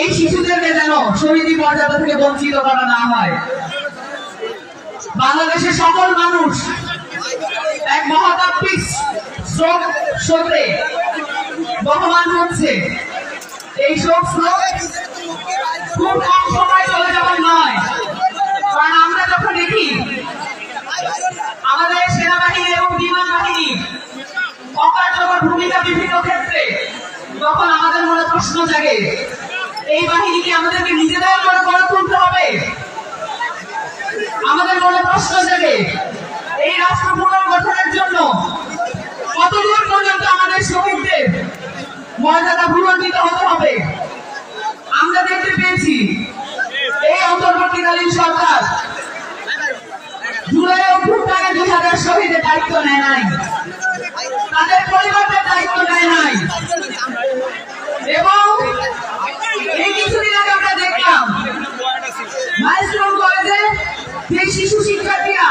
এই শিশুদেরকে যেন শহীদি মর্যাদা বঞ্চিত করা বাংলাদেশের সকল মানুষ এক মহাতাত্ত্বিক স্রোতে বহমান হচ্ছে। এই শোক স্রোত খুব কম সময় চলে যাবার নয়। কারণ আমরা যখন দেখি, আমাদের সেনাবাহিনী এবং বিমান বাহিনী অকার্যকর ভূমিকা বিভিন্ন ক্ষেত্রে, তখন আমাদের মনে প্রশ্ন জাগে, এই বাহিনীকে আমাদেরকে নিজেদের করে গড়ে তুলতে হবে। আমাদের মনে প্রশ্ন মর্যাদা ভূমিত হতে হবে। আমরা দেখতে পেয়েছি, এই অন্তর্বর্তীকালীন সরকার দায়িত্ব নেয় নাই। তাদের পরিবারদের দায়িত্ব নেয় নাই। এবং এই কিছুদিন আগে আমরা দেখলাম, মাইলস্টোন কলেজে যে শিশু শিক্ষার্থীরা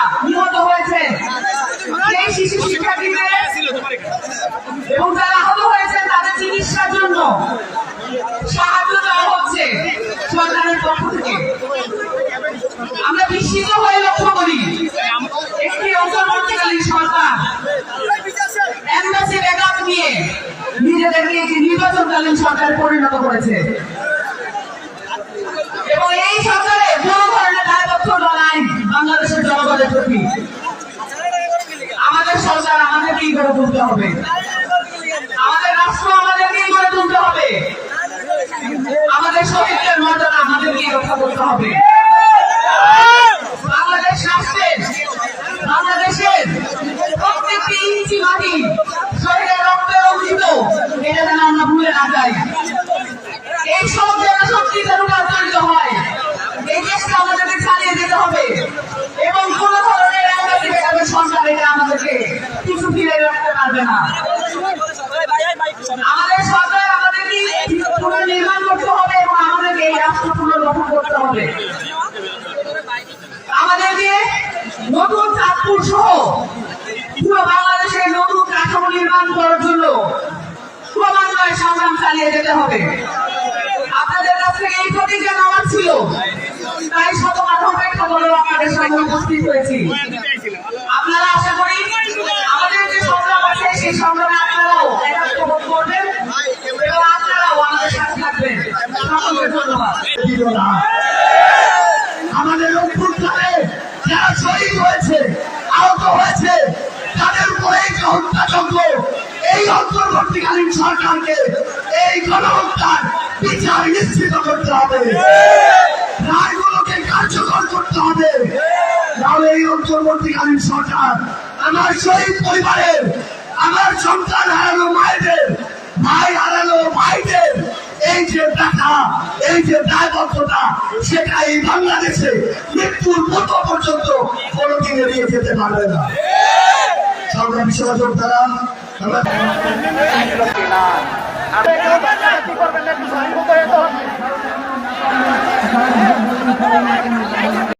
আমরা বিস্মিত হয়ে লক্ষ্য করি। একটি অন্তর্বর্তীকালীন সরকার নিয়ে নিজেদেরকে একটি নির্বাচনকালীন সরকার পরিণত করেছে। এবং এই সরকারে কোন ধরনের নাই বাংলাদেশের জনগণের প্রতি। আমাদের সরকার আমাদেরকেই গড়ে তুলতে হবে। আমাদের রাষ্ট্র আমাদেরকেই গড়ে তুলতে হবে। আমাদের শহীদদের মর্যাদা আমাদেরকেই রক্ষা করতে হবে। মাটি শহীদের রক্তে রঞ্জিত এটা যেন আমরা ভুলে না যাই। এই সব যেন রূপান্তরিত হয়। এই দেশটা আমাদেরকে চালিয়ে যেতে হবে। এবং কোন ধরনের এমবাসি বেকারের সরকার এটা আমাদেরকে কিছু ফিরে রাখতে পারবে না। আমাদের সরকার আমাদেরকে পুনর্নির্মাণ করতে হবে এবং আমাদেরকে এই রাষ্ট্র পুনর্গঠন করতে হবে। চালিয়ে যেতে হবে। আপনাদের কাছ থেকে এই প্রতিজ্ঞা নেওয়ার ছিল। তাই শত কথা অপেক্ষা করেও আপনাদের সামনে উপস্থিত হয়েছি। আপনারা আশা করি আমাদের যে সংগ্রাম আছে, সেই সংগ্রামে আপনারাও করবেন এবং আপনারাও আমাদের সাথে থাকবেন। সকলকে ধন্যবাদ। আমাদের যারা শহীদ হয়েছে, আহত হয়েছে, তাদের উপরে যে হত্যাযজ্ঞ, এই অন্তর্বর্তীকালীন সরকারকে এই গণহত্যার বিচার নিশ্চিত করতে হবে। রায়গুলোকে কার্যকর করতে হবে। নাহলে এই অন্তর্বর্তীকালীন সরকার আমার শহীদ পরিবারের, আমার সন্তান হারানো মায়েদের, ভাই হারানো ভাইদের, এই যে টাকা এই যে দায়বদ্ধতা সেটা এই বাংলাদেশে মৃত্যুর মতো পর্যন্ত কোনোদিন এড়িয়ে যেতে পারবে না। সংগ্রামী সহযোগ দ্বারা আমরা